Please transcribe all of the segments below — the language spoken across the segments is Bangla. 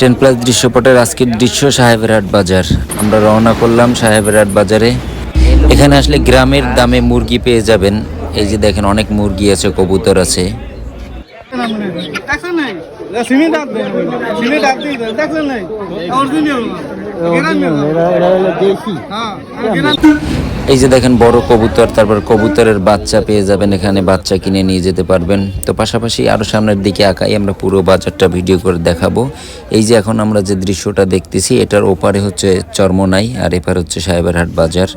টেন প্লাস দৃশ্যপটের আজকের দৃশ্য সাহেবেরহাট বাজার। আমরা রওনা করলাম সাহেবেরহাট বাজারে। এখানে আসলে গ্রামের দামে মুরগি পেয়ে যাবেন। এই যে দেখেন, অনেক মুরগি আছে, কবুতর আছে। এই যে দেখেন বড় কবুতর, তারপর কবুতরের বাচ্চা পেয়ে যাবেন এখানে, বাচ্চা কিনে নিয়ে যেতে পারবেন। তো পাশাপাশি আরও সামনের দিকে আঁকাই, আমরা পুরো বাজারটা ভিডিও করে দেখাবো। এই যে এখন আমরা যে দৃশ্যটা দেখতেছি, এটার ওপারে হচ্ছে চর্মনাই আর এপার হচ্ছে সাহেবেরহাট বাজার।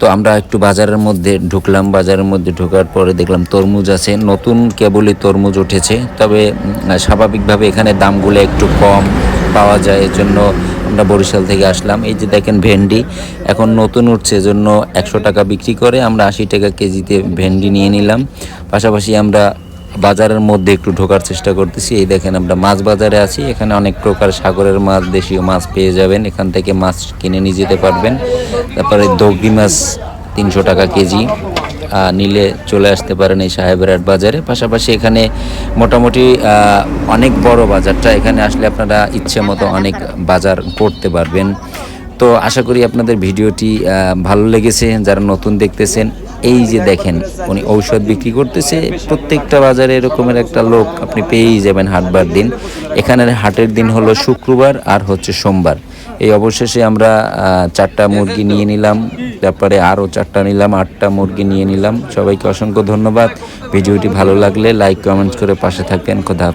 তো আমরা একটু বাজারের মধ্যে ঢুকলাম, বাজারের মধ্যে ঢোকার পরে দেখলাম তরমুজ আছে, নতুন কেবলই তরমুজ উঠেছে। তবে স্বাভাবিকভাবে এখানে দামগুলো একটু কম পাওয়া যায় এর জন্য আমরা বরিশাল থেকে আসলাম। এই যে দেখেন ভেন্ডি, এখন নতুন উঠছে জন্য একশো টাকা বিক্রি করে আমরা আশি টাকা কেজিতে ভেন্ডি নিয়ে নিলাম। পাশাপাশি আমরা বাজারের মধ্যে একটু ঢোকার চেষ্টা করতেছি। এই দেখেন আমরা মাছ বাজারে আছি। এখানে অনেক প্রকার সাগরের মাছ, দেশীয় মাছ পেয়ে যাবেন। এখান থেকে মাছ কিনে নিয়ে যেতে পারবেন। তারপরে দগরি মাছ তিনশো টাকা কেজি। নিলে চলে আসতে পারেন এই সাহেবরাট বাজারে। পাশাপাশি এখানে মোটামুটি অনেক বড় বাজারটা। এখানে আসলে আপনারা ইচ্ছে মতো অনেক বাজার করতে পারবেন। তো আশা করি আপনাদের ভিডিওটি ভালো লেগেছে। যারা নতুন দেখতেছেন এই যে দেখেন, উনি ঔষধ বিক্রি করতেছে, প্রত্যেকটা বাজারে এরকমের একটা লোক আপনি পেয়েই যাবেন হাটবার দিন। এখানের হাটের দিন হলো শুক্রবার আর হচ্ছে সোমবার। এই অবশেষে আমরা চারটা মুরগি নিয়ে নিলাম, তারপরে আরও চারটা নিলাম, আটটা মুরগি নিয়ে নিলাম। সবাইকে অসংখ্য ধন্যবাদ। ভিডিওটি ভালো লাগলে লাইক কমেন্টস করে পাশে থাকবেন। খোদা।